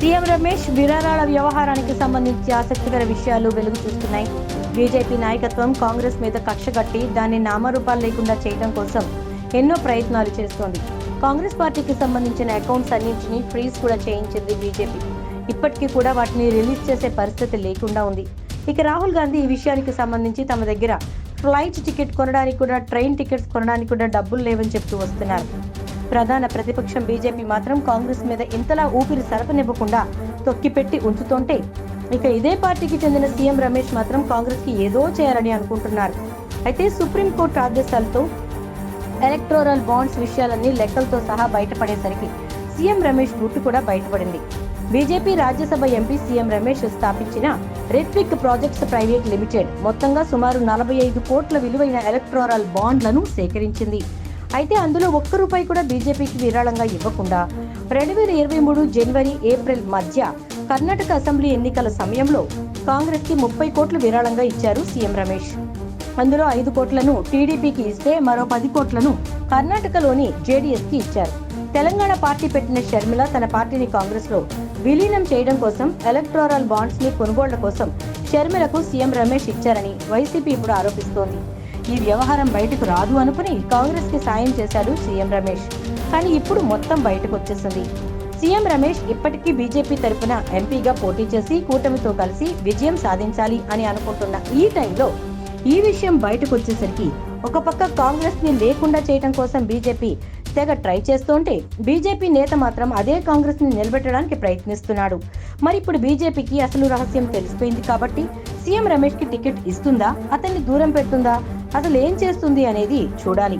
CM Ramesh విరాళాల వ్యవహారానికి సంబంధించి ఆసక్తికర విషయాలు వెలుగు చూస్తున్నాయి. బీజేపీ నాయకత్వం కాంగ్రెస్ మీద కక్ష కట్టి దాన్ని నామరూపాలు లేకుండా చేయడం కోసం ఎన్నో ప్రయత్నాలు చేస్తోంది. కాంగ్రెస్ పార్టీకి సంబంధించిన అకౌంట్స్ అన్నింటినీ ఫ్రీజ్ కూడా చేయించింది బీజేపీ. ఇప్పటికీ కూడా వాటిని రిలీజ్ చేసే పరిస్థితి లేకుండా ఉంది. ఇక రాహుల్ గాంధీ ఈ విషయానికి సంబంధించి తమ దగ్గర ఫ్లైట్ టికెట్ కొనడానికి కూడా ట్రైన్ టికెట్స్ కొనడానికి కూడా డబ్బులు లేవని చెప్తూ వస్తున్నారు. ప్రధాన ప్రతిపక్షం బీజేపీ మాత్రం కాంగ్రెస్ మీద ఇంతలా ఊపిరి సరపనివ్వకుండా తొక్కిపెట్టి ఉంచుతుంటే ఇక ఇదే పార్టీకి చెందిన సీఎం రమేష్ మాత్రం కాంగ్రెస్కి ఏదో చేయాలని అనుకుంటున్నారు. అయితే సుప్రీంకోర్టు ఆదేశాలతో ఎలక్టోరల్ బాండ్స్ విషయాలన్నీ లెక్కలతో సహా బయటపడేసరికి సీఎం రమేష్ గుట్టు కూడా బయటపడింది. BJP Rajya Sabha MP CM Ramesh స్థాపించిన రెట్విక్ ప్రాజెక్ట్స్ ప్రైవేట్ లిమిటెడ్ మొత్తంగా సుమారు నలభై ఐదు కోట్ల విలువైన ఎలక్ట్రోరల్ బాండ్లను సేకరించింది. అయితే అందులో ఒక్క రూపాయి కూడా బీజేపీకి విరాళంగా ఇవ్వకుండా రెండు వేల ఇరవై మూడు జనవరి ఏప్రిల్ మధ్య కర్ణాటక అసెంబ్లీ ఎన్నికల సమయంలో కాంగ్రెస్కి ముప్పై కోట్లు విరాళంగా ఇచ్చారు సీఎం రమేష్. అందులో ఐదు కోట్లను టీడీపీకి ఇస్తే మరో పది కోట్లను కర్ణాటకలోని జేడీఎస్కి ఇచ్చారు. తెలంగాణ పార్టీ పెట్టిన షర్మిల తన పార్టీని కాంగ్రెస్లో విలీనం చేయడం కోసం ఎలక్టోరల్ బాండ్స్ని కొనుగోళ్ళ కోసం షర్మిలకు సీఎం రమేష్ ఇచ్చారని వైసీపీ ఇప్పుడు ఆరోపిస్తోంది. ఈ వ్యవహారం బయటకు రాదు అనుకుని కాంగ్రెస్కి సాయం చేశాడు సీఎం రమేష్. కానీ ఇప్పుడు మొత్తం బయటకు వచ్చేసింది. సీఎం రమేష్ ఇప్పటికీ బీజేపీ తరపున ఎంపీగా పోటీ చేసి కూటమితో కలిసి విజయం సాధించాలి అని అనుకుంటున్న ఈ టైంలో ఈ విషయం బయటకు వచ్చేసరికి ఒక పక్క కాంగ్రెస్ని లేకుండా చేయడం కోసం బీజేపీ తెగ ట్రై చేస్తుంటే బీజేపీ నేత మాత్రం అదే కాంగ్రెస్ని నిలబెట్టడానికి ప్రయత్నిస్తున్నాడు. మరి ఇప్పుడు బీజేపీకి అసలు రహస్యం తెలిసిపోయింది కాబట్టి సీఎం రమేష్కి టికెట్ ఇస్తుందా? అతన్ని దూరం పెడుతుందా? అసలు ఏం చేస్తుంది అనేది చూడాలి.